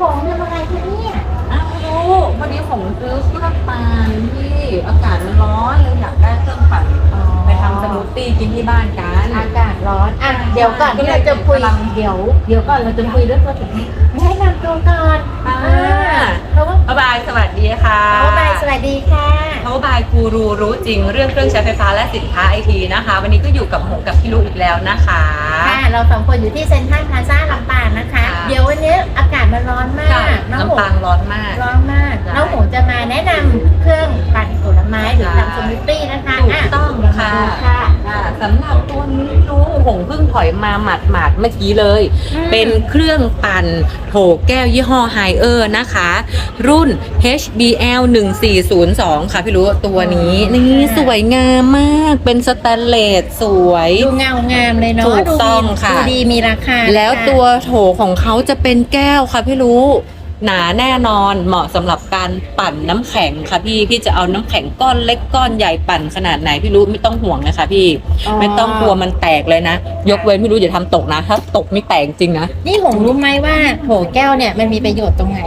ผมทำอะไรคะเนี่ยอ้าวลูกวันนี้ผมซื้อเครื่องปั่นที่อากาศมันร้อนเลยอยากได้เครื่องปั่นไปทำสมูทตี้กินที่บ้านกันอากาศร้อนอะเดี๋ยวก่อนที่เราจะคุยกำลังเดี๋ยว เดี๋ยวก่อนเราจะคุยเรื่องตัวถึงนี้แนะนำตัวก่อนอ่าเพราะว่าบ๊ายบายสวัสดีค่ะเอาไปสวัสดีค่ะเขาบายกูรูรู้จริงเรื่องเครื่องใช้ไฟฟ้าและสินค้าไอทีนะคะ วันนี้ก็อยู่กับหงกับพี่ลูกอีกแล้วนะคะ ค่ะ เราสองคนอยู่ที่เซ็นทรัลพลาซ่าลำปางนะคะค่ะเดี๋ยววันนี้อากาศมันร้อนำหรับตัวนี้รู้หงเพิ่งถอยมาหมัดหมาดๆเมื่อกี้เลย อืม เป็นเครื่องปั่นโถแก้วยี่ห้อไฮเออร์นะคะ รุ่น HBL 1402 ค่ะพี่รู้ตัวนี้ นี่สวยงามมากเป็นสแตนเลสสวย ดูเงางามเลยเนาะถูกดูต้องดีค่ะ ดูดีมีราคาแล้วค่ะตัวโถของเขาจะเป็นแก้วค่ะพี่รู้ หนาแน่นอนเหมาะสำหรับการปั่นน้ำแข็งค่ะพี่พี่จะเอาน้ำแข็งก้อนเล็กก้อนใหญ่ปั่นขนาดไหนพี่รู้ไม่ต้องห่วงนะคะ พี่ ไม่ต้องกลัวมันแตกเลยนะ ยกเว้นพี่รู้อย่าทำตกนะ ถ้าตกไม่แตกจริงนะนี่หงรู้ไหมว่าโถแก้วเนี่ยมันมีประโยชน์ตรงไหน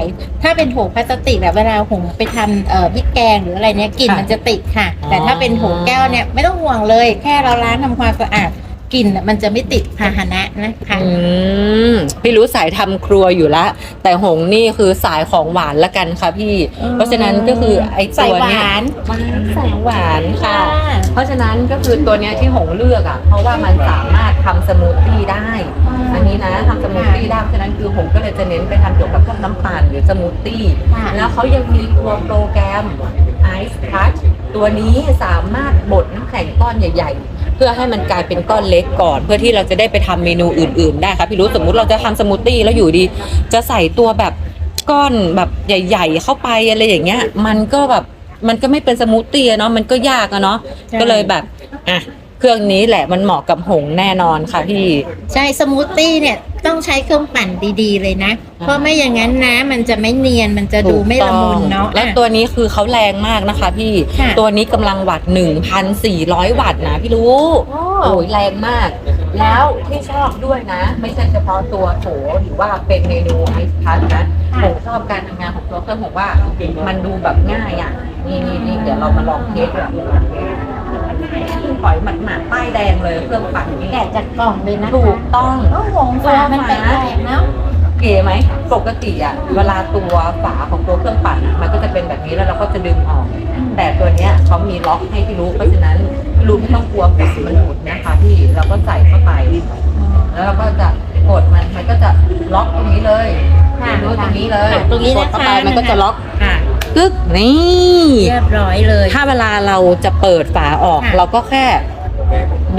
ถ้าเป็นโถพลาสติกแบบเวลาหงไปทำเอ่อพริกแกงหรืออะไรเนี่ยกลิ่นค่ะมันจะติดค่ะอ๋อแต่ถ้าเป็นโถแก้วเนี่ยไม่ต้องห่วงเลย แค่เราล้างทำความสะอาด กลิ่นน่ะมันจะไม่ติดพาหนะนะคะ อืมพี่รู้สายทำครัวอยู่ละแต่หงนี่คือสายของหวานละกันค่ะพี่ อืม เพราะฉะนั้นก็คือไอ้ใส่ตัวหเนี้ยวานหวานสายหวานค่ะค่ะ เพราะฉะนั้นก็คือตัวเนี้ยที่หงเลือกอะเพราะว่ามันสามารถทำสมูทตี้ได้อืมอันนี้นะทำสมูทตี้ได้เพราะฉะนั้นคือหงก็เลยจะเน้นไปทำเกี่ยวกับพวกน้ำปั่นหรือสมูทตี้ค่ะแล้วเขายังมีตัวโปรแกรม Ice Touch ตัวนี้สามารถบดน้ำแข็งก้อนใหญ่ๆเพื่อให้มันกลายเป็นก้อนเล็กก่อน เพื่อที่เราจะได้ไปทำเมนูอื่น ๆ ได้ค่ะพี่รู้สมมุติเราจะทำสมูทตี้แล้วอยู่ดี จะใส่ตัวแบบก้อนแบบใหญ่ ๆ เข้าไปอะไรอย่างเงี้ย มันก็แบบมันก็ไม่เป็นสมูทตี้เนาะมันก็ยากอะเนาะก็เลยแบบอะ เครื่องนี้แหละมันเหมาะกับหงแน่นอนค่ะพี่ ใช่สมูทตี้เนี่ยต้องใช้เครื่องปั่นดีๆเลยนะ เพราะไม่อย่างนั้นนะมันจะไม่เนียนมันจะดูไม่ละมุนเนาะและอะตัวนี้คือเขาแรงมากนะคะ พี่ค่ะตัวนี้กำลังวัตต์1,400 วัตต์นะพี่รู้โอ้โอ้ยแรงมาก แล้วที่ชอบด้วยนะ ไม่ใช่เฉพาะตัวโถหรือว่าเป็นเมนูไอซ์พัทนะผมชอบการทำงานของตัวเครื่องผมว่ามันดูแบบง่ายอะนี่นี่นี่เดี๋ยวเรามาลองเทสดู คือปล่อยหมัดๆป้ายแดงเลยเครื่องปั่นนี่แกะจากกล่องเลยนะถูกต้องโอ้โหฝามันแปลกๆเนาะ เก๋ไหมปกติอะเวลาตัวฝาของตัวเครื่องปั่นอะมันก็จะเป็นแบบนี้แล้วเราก็จะดึงออก แต่ตัวเนี้ยเขามีล็อกให้พี่รู้เพราะฉะนั้นพี่รู้ไม่ต้องกลัวฝามันหลุดนะคะพี่เราก็ใส่เข้าไป แล้วเราก็จะกดมันมันก็จะล็อกตรงนี้เลยค่ะรู้ตรงนี้เลยค่ะตรงนี้กนะดเข้าคะไปมันก็จะล็อกค่ะ กึกนี่เรียบร้อยเลย ถ้าเวลาเราจะเปิดฝาออก ค่ะ เราก็แค่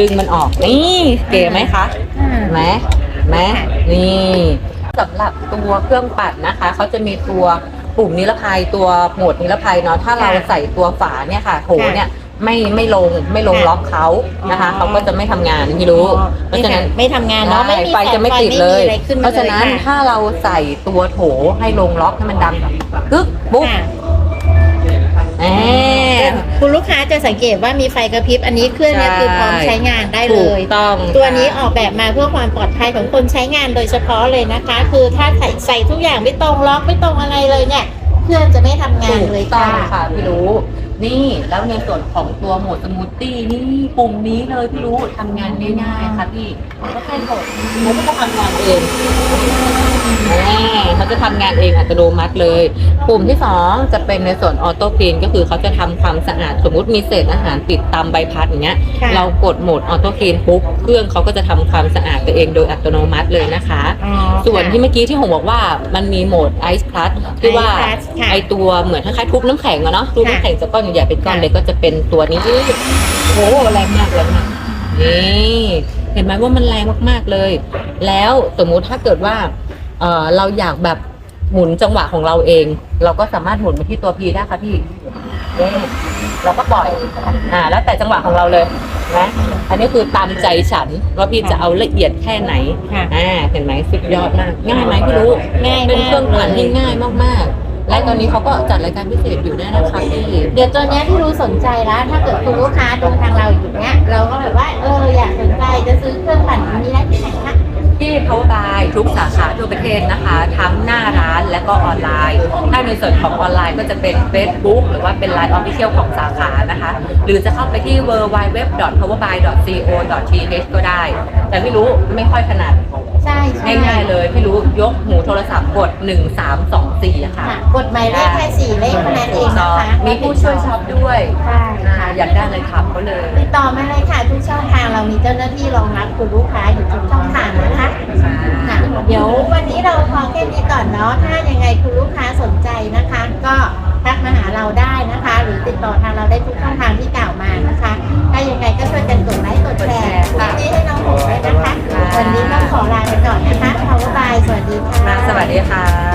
ดึงมันออกนี่เก๋ไหมคะอ่า ไหมไหมนี่สำหรับตัวเครื่องปั่นนะคะเขาจะมีตัวปุ่มนิรภัยตัวโหมดนิรภัยเนาะถ้าเราค่ะใส่ตัวฝาเนี่ยค่ะโถค่ะเนี่ย ไม่ไม่ลงไม่ลงค่ะล็อกเขานะคะ อ๋อ เขาก็จะไม่ทำงานพี่รู้ เพราะฉะนั้นไม่ทำงานเนาะไม่มีไฟจะไม่ติดเลยแสงไฟไม่มีอะไรขึ้นเพมาราะฉะนั้นลยค่ถ้าเราใส่ตัวโถให้ลงล็อกให้มันดังกึ๊กปุ๊บค่ะแหมคุณลูกค้าจะสังเกตว่ามีไฟกระพริบอันนี้เครื่องเนี้ใช่คือพร้อมใช้งานได้เลถูกย ต้องตัวนี้ค่ะออกแบบมาเพื่อความปลอดภัยของคนใช้งานโดยเฉพาะเลยนะคะ คือถ้าใส่ใส่ทุกอย่างไม่ตรงล็อกไม่ตรงอะไรเลยเนี่ย เครื่องจะไม่ทำงานเลยถูกต้อค่ะ งค่ะพี่รู้ นี่แล้วในส่วนของตัวโหมดสมูทตี้นี่ปุ่มนี้เลยพี่รู้ทำงานง่ายๆค่ะพี่ก็แค่กดมันก็จะทำงานเองนี่เขาจะทำงานเองอัตโนมัติเลย ปุ่มที่สองจะเป็นในส่วนออโต้คลีนก็คือเขาจะทำความสะอาดสมมุติมีเศษอาหารติดตามใบพัดอย่างเงี้ยค่ะเรากดโหมดออโต้คลีนปุ๊บเครื่องเขาก็จะทำความสะอาดตัวเองโดยอัตโนมัติเลยนะคะอ๋อส่วนค่ะที่เมื่อกี้ที่ผมบอกว่ามันมีโหมดไอซ์พลัสที่ว่า Ice Plus ค่ะไอตัวเหมือนคล้ายๆทุบน้ำแข็งอะเนาะทุบค่ะน้ำแข็งจากก้อนใหญ่ๆเป็นก้อนค่ะเล็กก็จะเป็นตัวนี้โอ้โหแรงมากแรงมากนี่เห็นไหมว่ามันแรงมากๆเลย แล้วสมมุติถ้าเกิดว่าเออเราอยากแบบหมุนจังหวะของเราเอง เราก็สามารถหมุนไปที่ตัวพีได้ค่ะพี่นี่เราก็ปล่อย อ่า แล้วแต่จังหวะของเราเลยนะอันนี้คือตามใจฉันว่าพี่จะเอาละเอียดแค่ไหนค่ะอ่า เห็นไหมสุดยอดมาก ง่ายไหมพี่รู้ ง่ายเป็นมากเครื่องปั่นเลยที่ง่ายมากๆ และตอนนี้เขาก็จัดรายการพิเศษอยู่ด้วยนะคะพี่เดี๋ยวตัวเนี้ยที่รู้สนใจแล้ว ถ้าเกิดคุณลูกค้าดูทางเราอยู่เนี้ย เราก็แบบว่าเอออยากสนใจจะซื้อเครื่องปั่นนี้ได้ที่ไหนคะ ที่เขาบายทุกสาขาทั่วประเทศนะคะ ทั้งหน้าร้านและก็ออนไลน์ ถ้าในส่วนของออนไลน์ก็จะเป็น Facebook หรือว่าเป็น Line Official ของสาขานะคะ หรือจะเข้าไปที่ www.powerbuy.co.th ก็ได้ แต่ไม่รู้ไม่ค่อยถนัด ง่ายๆเลยพี่รู้ยกหูโทรศัพท์กด 1324อะค่ะค่ะกดหมายเลขแค่สี่เลขเท่านั้นเองนะคะมีผู้ช่วยช็อปด้วยใช่อ่าค่ะอยากได้อะไรถามเขาเลย ติดต่อมาเลยค่ะทุกช่องทางเรามีเจ้าหน้าที่รองรับคุณลูกค้าอยู่ทุกช่องทางนะคะค่ะเดี๋ยววันนี้เราพอแค่นี้ก่อนเนาะถ้ายังไงคุณลูกค้าสนใจนะคะ ก็ทักมาหาเราได้นะคะ หรือติดต่อทางเราได้ทุกช่องทางที่กล่าวมานะคะถ้ายังไงก็ช่วยกันกดไล วันนี้ต้องขอลาไปก่อนนะคะขอบายสวัสดีค่ะ สวัสดีค่ะ